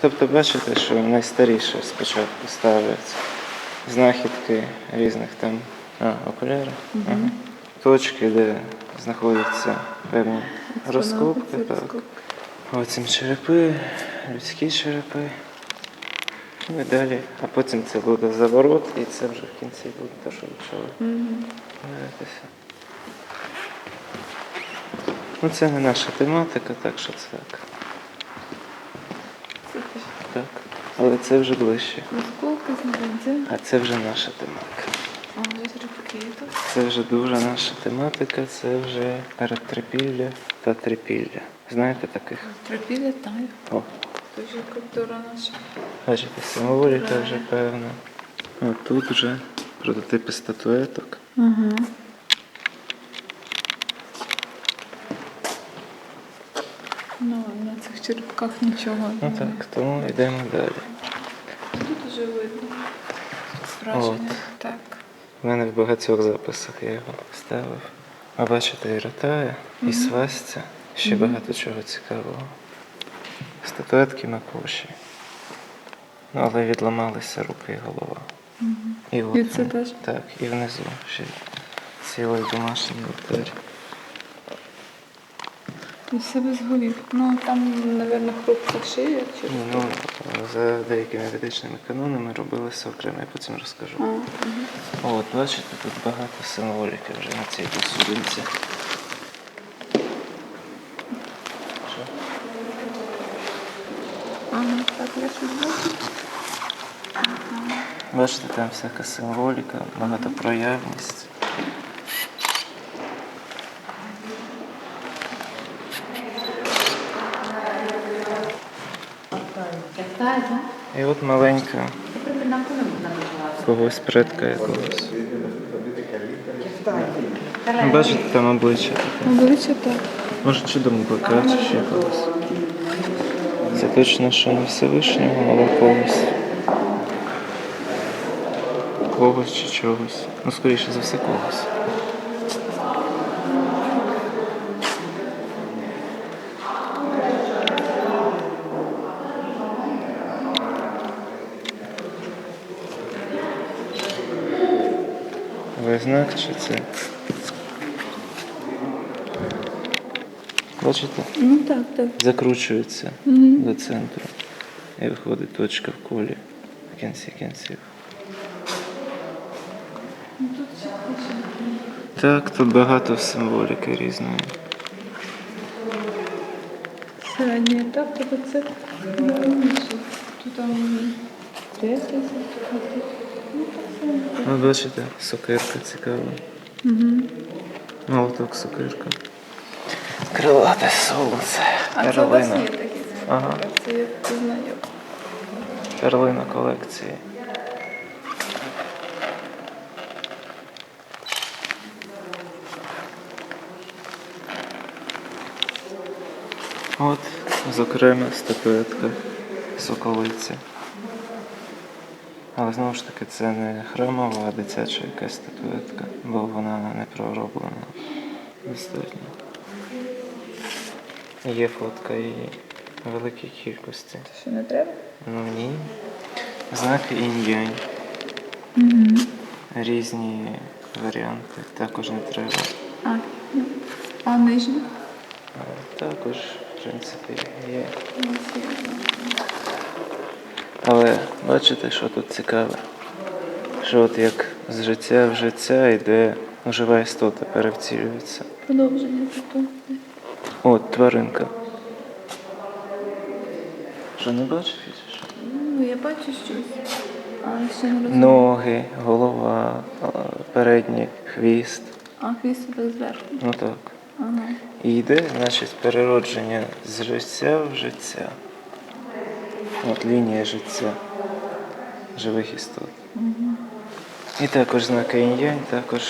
Тобто бачите, що найстаріше спочатку ставляться знахідки різних там а, окуляри, ага. точки, де знаходяться певні розкопки. Так. Потім черепи, людські черепи. Ну і далі. А потім це буде заворот, і це вже в кінці буде те, що почали дивитися. Ну це не наша тематика, так що це так. Так. Але це вже ближче. Знайдемо. А це вже наша тематика. А, ось. Це вже дуже наша тематика, це вже передтрипілля та трипілля. Знаєте таких? Тропі літає. О, Дуже культура наша. бачите, символіка вже певна. О, тут вже прототипи статуеток. Ага. Ну, на цих черепках нічого. Ну так, тому йдемо далі. Тут вже видно. Враження. Так. У мене в багатьох записах я його ставив. Ви бачите, і ротая, і свастя, ще багато чого цікавого. Статуетки Макоші. Ну, але відламалися руки і голова. І, от І це теж? Так, і внизу ще цілий домашній алтарь. Все без голів. Ну, там, мабуть, хрупка шия чи Ну, за деякими ведичними канонами робилося окремо, я потім розкажу. А, О, От, бачите, тут багато символіки вже на цій посудинці. Ага, так, я бачу. Бачите, там всяка символіка, багатопроявність. І от маленька когось предка якогось. Бачите, там обличчя таке. Обличчя так. Може, чи домовика, чи ще когось. Це точно, що не Всевишнього, але когось. Когось чи чогось. Ну, скоріше за все, когось. Знак чи це? Бачите? Ну так, так. Закручується Мгм. до центру. І виходить точка в колі в кінці кінців. Так, тут багато символіки різної. Середній етап, тобто це найменше. Тут там 10, ну так само. Ну, бачите, сокирка цікава. Угу. Молоток сокирка. Крилате сонце. Це Перлина. є такі Ага. Це я пізнаю. Перлина колекції. От, зокрема, статуетка соколиці. Але знову ж таки, це не храмова, а дитяча якась статуетка, бо вона не пророблена достатньо. Є фотка її в великій кількості. Що не треба? Ну ні. Знаки інь-янь. Угу. Різні варіанти. Також не треба. А, ну. а нижня? Також, в принципі, є. Але бачите, що тут цікаве? Що от як з життя в життя йде жива істота, перевцілюється. Продовження тут. От тваринка. Що не бачиш? що? Ну, я бачу щось. А ще не розумію. Ноги, голова, передній хвіст. А хвіст так зверху. Ну так. Ага. І йде, значить, переродження з життя в життя. От лінія життя живих істот. І також знаки інь-янь, також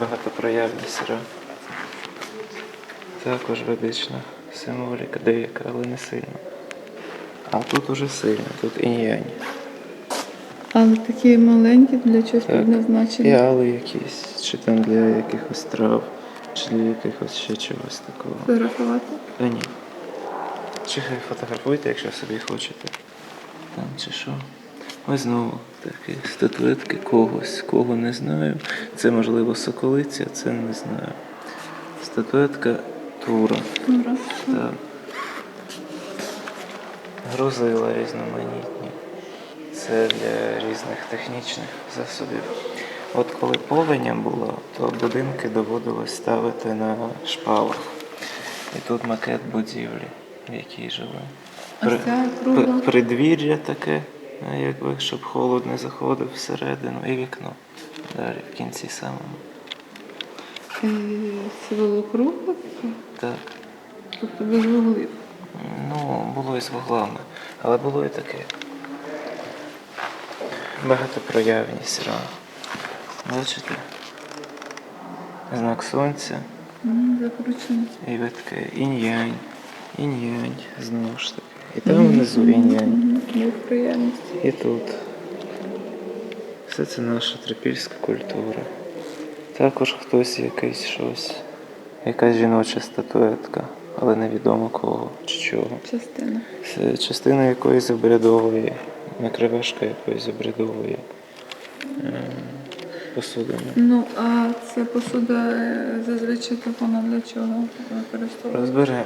багатопроявність ра. Також ведична символіка, деяка, але не сильна. А тут уже сильно, тут інь-янь. Але такі маленькі для чогось Так. предназначені. Фіали якісь, чи там для якихось трав, чи для якихось ще чогось такого. Фотографувати. Та ні. Чи фотографуйте, якщо собі хочете. Там чи що. Ось знову такі статуетки когось, кого не знаю. Це можливо соколиця, це не знаю. Статуетка Тура. Тура. Так. Грузила різноманітні. Це для різних технічних засобів. От коли повеня була, то будинки доводилось ставити на шпалах. І тут макет будівлі, в якій жили. А ця кругла? п- придвір'я таке, якби, щоб холод не заходив всередину, і вікно. Далі, в кінці самому. Е, Це було кругле? Так. Тобто без вуглів. Ну, було і з вуглами, але було і таке. Багатопроявність ра. Бачите? Знак сонця Закручено. і ви таке інь-янь, інь-янь, знову ж таки. І там внизу інь-янь, Є приємність. і тут. Все це наша трипільська культура. Також хтось якийсь щось, якась жіноча статуетка, але невідомо кого чи чого. Частина. Це частина якоїсь обрядової, накривашка якоїсь обрядової е, посудини. Ну, а ця посуда е, зазвичай так вона для чого використовується? Розберемо.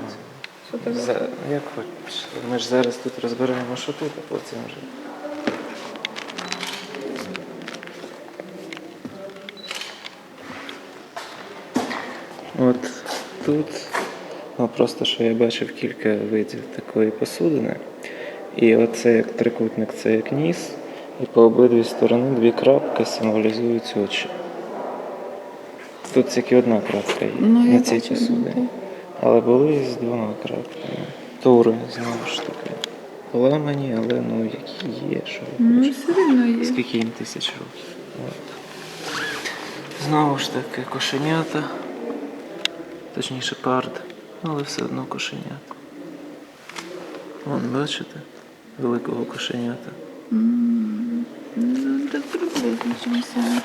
Що? За, як хочеш. Ми ж зараз тут розберемо, що тут, а потім вже. От тут, ну просто що я бачив кілька видів такої посудини. І оце як трикутник, це як ніс, і по обидві сторони дві крапки символізують очі. Тут тільки одна крапка є Ну, на цій посудині. Але були з двома крапками. Тури, знову ж таки. Поламані, але ну які є, що ви Ну, хочете. все рівно є. Скільки їм тисяч років. От. Знову ж таки, кошенята. Точніше, пард, але все одно кошенята. Вон, бачите? Великого кошенята. М, Ну, так приблизно чим саме.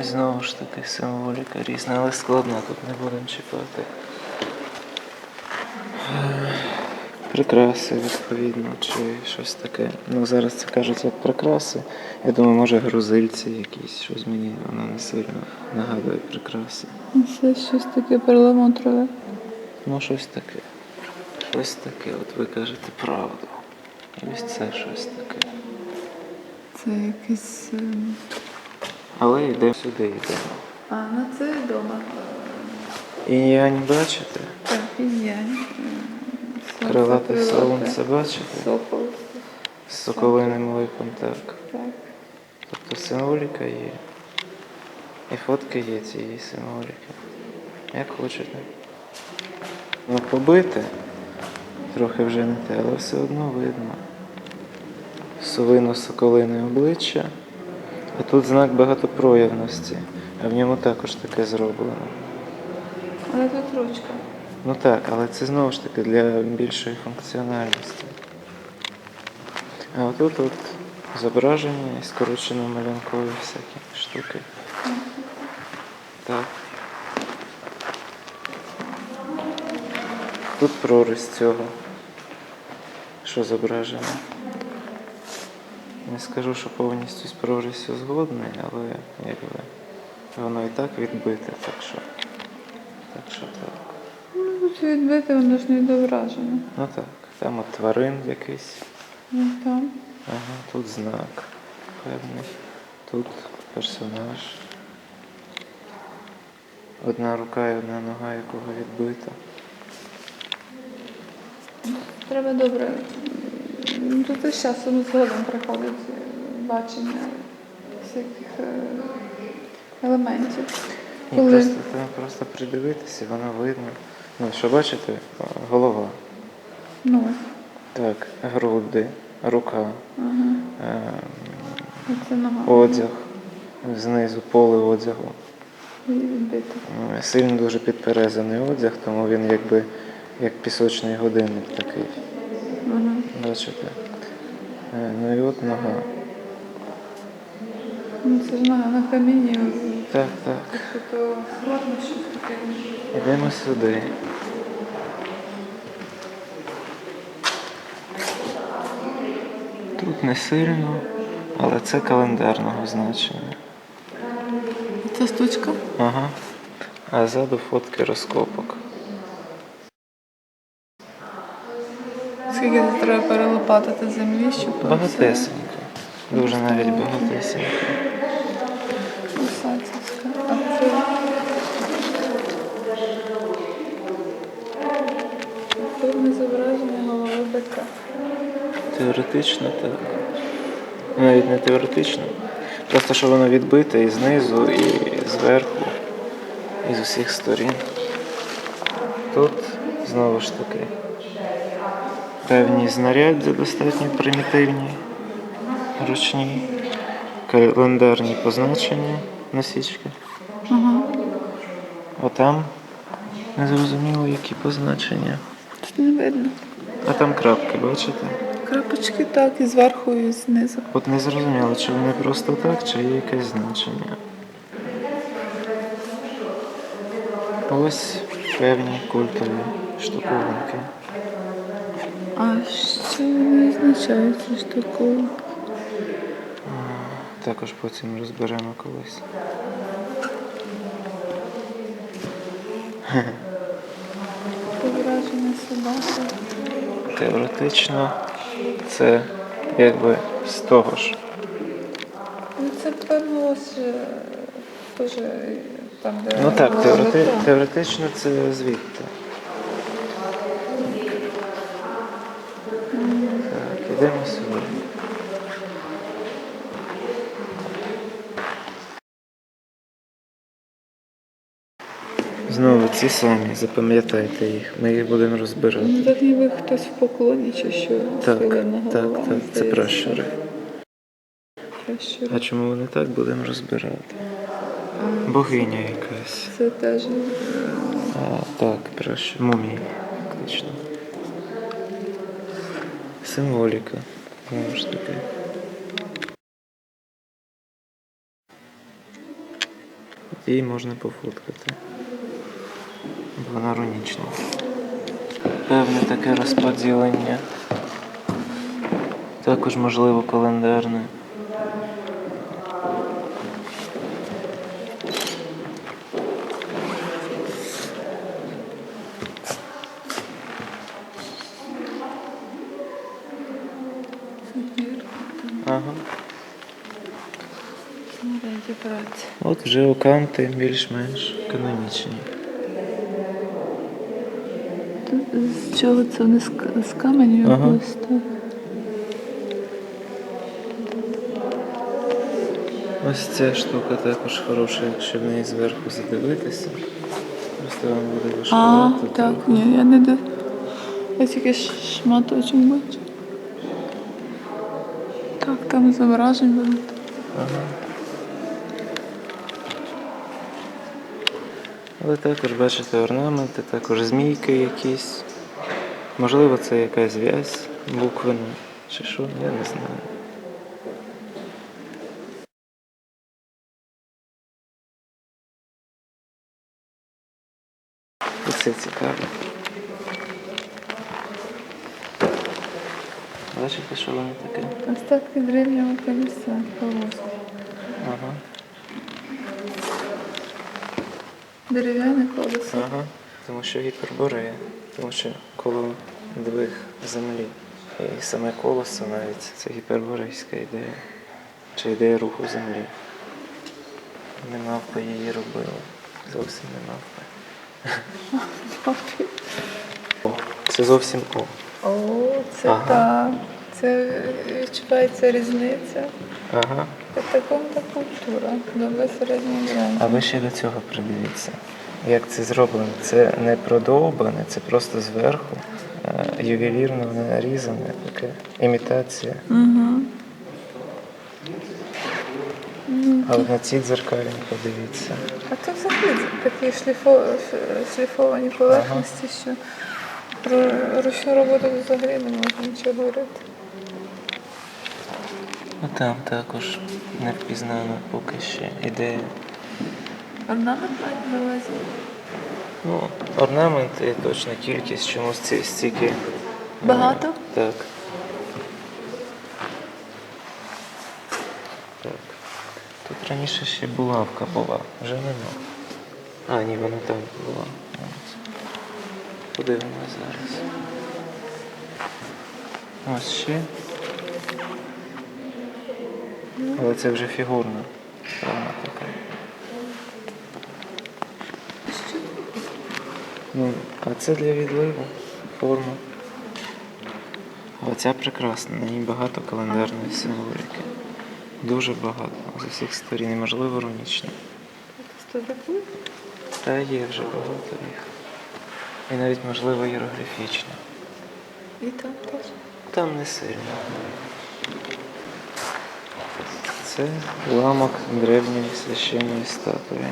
Ось знову ж таки символіка різна, але складна, тут не будемо чіпати. Е, Прикраси, відповідно, чи щось таке. Ну, зараз це кажуть як прикраси. Я думаю, може грузильці якісь, щось мені воно не сильно нагадує прикраси. Це щось таке перламутрове. Ну, щось таке. Щось таке, от ви кажете правду. І ось це щось таке. Це якийсь. е, Але йдемо сюди, йдемо. А, ну це вдома. І я не бачите? Так, і я. Крилате сонце, бачите? Сокол. З соколиним липом, так. Так. Тобто символіка є. І фотки є цієї символіки. Як хочете. Ну, побите, трохи вже не те, але все одно видно. Совино соколине обличчя. А тут знак багатопроявності, а в ньому також таке зроблено. Але тут ручка. Ну так, але це знову ж таки для більшої функціональності. А отут от зображення і скорочено малянкові всякі штуки. Так. Тут проріз цього. Що зображено? Не скажу, що повністю з прорізю згодний, але якби воно і так відбите, так що. Так що так. Тут відбити, воно ж не відображено. Ну так, там от тварин якийсь. Ну там. Ага, тут знак певний. Тут персонаж. Одна рука і одна нога, якого відбита. Треба добре. Тут і з часом згодом приходить бачення всяких е, елементів. Ні, Коли- просто треба просто придивитися, і воно видно. Ну, що бачите? Голова. Ну, Так, груди, рука, ага. нога. одяг, знизу поле одягу. Е, Сильно дуже підперезаний одяг, тому він якби як пісочний годинник такий. Ага. Бачите? Е, Ну і от нога. Ну, це ж на, на камінні. Так, так. Тобто Ідемо сюди. Тут не сильно, але це календарного значення. Це стучка? Ага. А ззаду фотки розкопок. Скільки тут треба перелопатити землі, щоб... Багатесенько. Дуже навіть багатесенько. Теоретично так. Навіть не теоретично. Просто що воно відбите і знизу, і зверху, і з усіх сторін. Тут знову ж таки певні знаряддя достатньо примітивні, ручні, календарні позначення насічки. Ага. А там незрозуміло, які позначення. Тут не видно. А там крапки, бачите? Крапочки так, і зверху, і знизу. От не зрозуміло, чи вони просто так, чи є якесь значення. Ось певні культові штуковинки. А що вони означають ці штуки? Також потім розберемо колись. Зображення собаки. Теоретично це якби з того ж. Ну це певно ось е, теж е, там, де Ну так, теорети... теоретично це звідти. Так, ідемо сюди. Знову ці самі, запам'ятайте їх, ми їх будемо розбирати. Ну так ніби хтось в поклоні чи що Так, так, так, це пращури. Пращури. А чому вони так будемо розбирати? Богиня якась. Це теж А, так, пращур. Мумії, фактично. Символіка. Знову ж таки. Її можна пофоткати. Вона рунічна. Певне таке розподілення. Також можливо календарне. Ага. От вже оканти більш-менш канонічні. Чого це вони з, з каменю Ага. якогось так? Ось ця штука також хороша, якщо в неї зверху задивитися. Просто вам буде А, так, ні, я не до. Я тільки шматочок бачу. Так, там зображень багато. Ага. Але також бачите орнаменти, також змійки якісь. Можливо, це якась зв'язь буквена чи що, я не знаю. І це цікаво. Бачите, що воно таке? Остатки древнього колеса повозки. Ага. Дерев'яне колесо. Ага, тому що гіперборея, тому що коло двох землі. І саме колесо навіть це гіперборейська ідея. Чи ідея руху землі. Не мавпи її робили. Зовсім не мавпи. О, це зовсім О. О, це Ага. так. Це відчувається різниця. Ага. Катакомба культура. Доба середньої А ви ще до цього придивіться. Як це зроблено? Це не продовбане, це просто зверху. е, Ювелірно нарізане, таке імітація. Угу. А на ці дзеркалі подивіться. А то взагалі такі шліфо... шліфовані поверхності, що про ручну роботу взагалі не можна нічого говорити. Там також не впізнано поки ще ідея. Орнамент мають на увазі. Ну, орнамент і точна кількість, чомусь ці стільки. Багато? Так. Так. Тут раніше ще булавка була, вже нема. А, ні, вона там була. Ось. Подивимось зараз. Ось ще. Але це вже фігурна форма така. Ну, а це для відливу форма. Оця прекрасна, на ній багато календарної символіки. Дуже багато. З усіх сторін, і, можливо, рунічно. Та є вже багато їх. І навіть, можливо, іерогліфічно. І там теж. Там не сильно. Це уламок древньої священної статуї.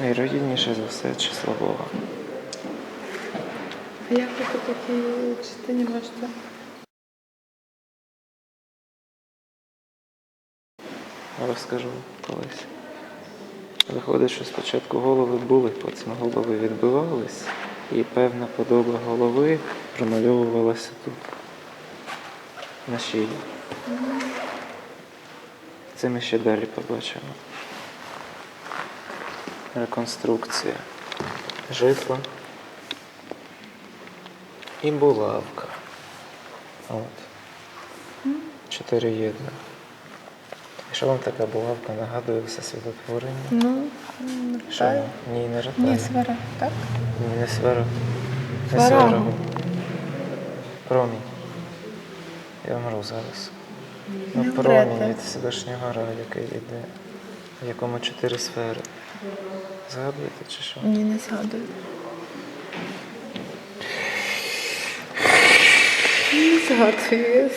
Найродніше за все число Бога. А як ви по такій частині можете? Розкажу колись. Виходить, що спочатку голови були, потім голови відбивались, і певна подоба голови промальовувалася тут, на шиї. Це ми ще далі побачимо. Реконструкція. Житла і булавка. От. Чотири єдна. І що вам така булавка нагадує все світотворення? Ну, Що? Ні, не ротає. Ні, свара, так? Ні, не сварог. Не сварогу. Промінь. Я вмру зараз. Ну, промінь від Всевишнього Ра, який йде, в якому чотири сфери. Згадуєте чи що? Ні, не згадую. Не згадую.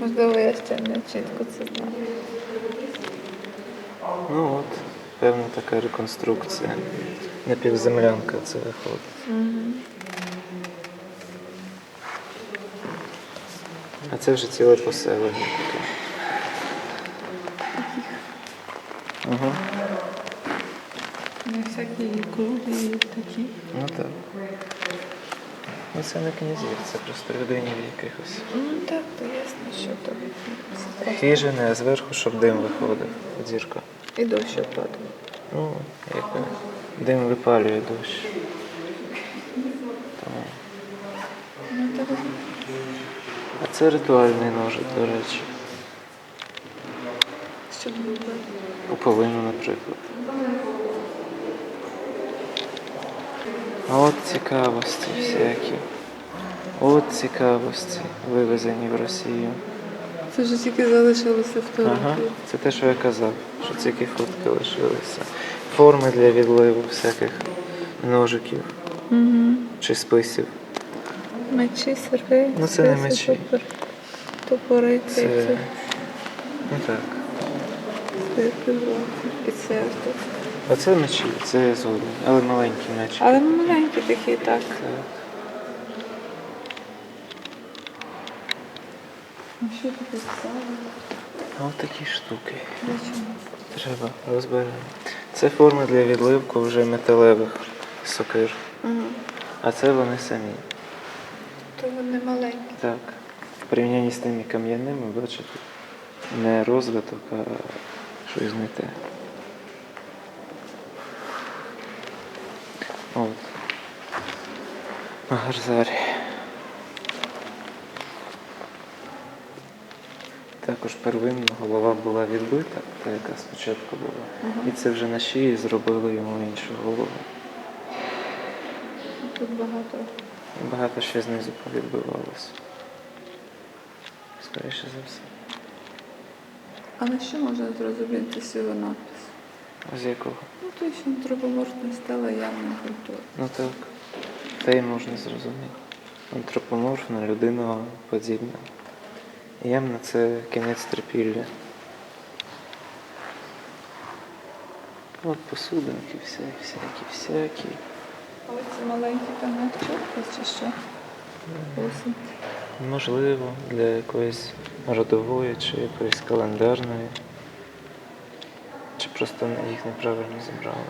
Можливо, я ще не чітко це знаю. Ну от, певна така реконструкція. Напівземлянка це виходить. А це вже ціле поселення Угу. Не всякі круги такі. Ну так. Ну це не князів, це просто людині якихось. Ну так, то ясно, що просто. Хижини, а зверху, щоб дим виходив. Зірка. І дощ опадає. Ну, як дим випалює дощ. Тому. Ну так. А це ритуальний ножик, до речі. Що було? Полину, наприклад. От цікавості всякі. От цікавості, вивезені в Росію. Це вже тільки залишилося Ага, фотографії. це те, що я казав, що тільки фотки лишилися. Форми для відливу всяких ножиків Угу. чи списів. Мечі, серги. Ну, це не мечі. топор- Топори, це, Ну так. Це, і це тут. Оце мечі, це згоден, але маленькі мечі. Але маленькі такі, так. Так. А що? А от такі штуки. Треба розберемо. Це форми для відливку вже металевих сокир. А це вони самі. То вони маленькі. Так. В порівнянні з тими кам'яними, бачите, не розвиток, а щось те. От. Магарзарі. Також первинно голова була відбита, та яка спочатку була. І це вже на шиї зробили йому іншу голову. Тут багато. Багато ще знизу повідбивалося. Скоріше за все. А на що можна зрозуміти його надпис? А з якого? Ну, то що антропоморфна стала явна культура. Ну так. Те й можна зрозуміти. Антропоморфна, людина подібна. Ємна це кінець трипілля. От посудинки всякі, всякі, всякі. А оці маленькі там чорка чи що? Осінь. Можливо, для якоїсь родової чи якоїсь календарної. Чи просто їх неправильно зібрали.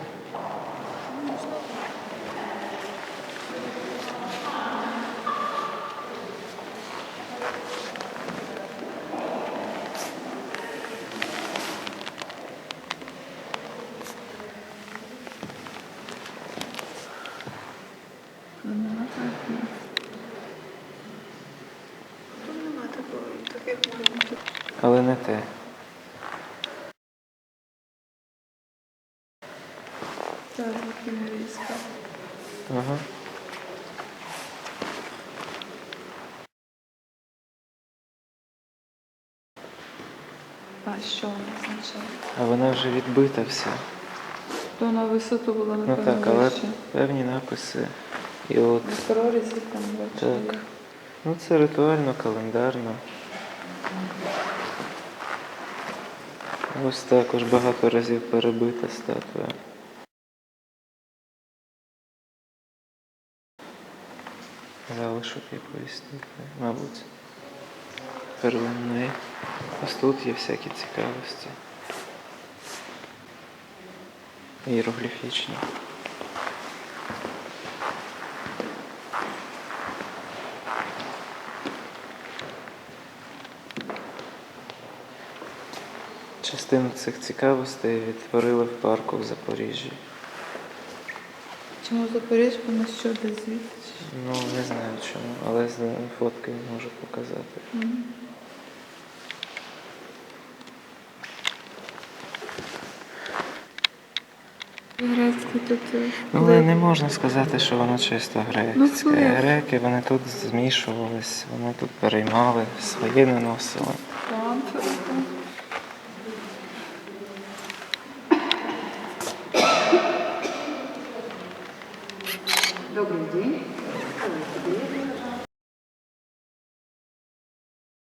але не те. Так, кімерійська. Ага. А що вона? А вона вже відбита вся. То на висоту було Ну так, але вище. певні написи. І от Без прорізів там бачили. так. Ну це ритуально, календарно. Ось також багато разів перебита статуя. Залишок якоїсь статуї, мабуть. Первинної. Ось тут є всякі цікавості. Іерогліфічні. Частину цих цікавостей відтворили в парку в Запоріжжі. Чому Запоріжжя, воно що десь звідти? Ну, не знаю чому, але фотки можу показати. Грецький тут. Е, Ну, але не можна сказати, що воно чисто грецьке. Ну, Греки вони тут змішувались, вони тут переймали, своє не носили.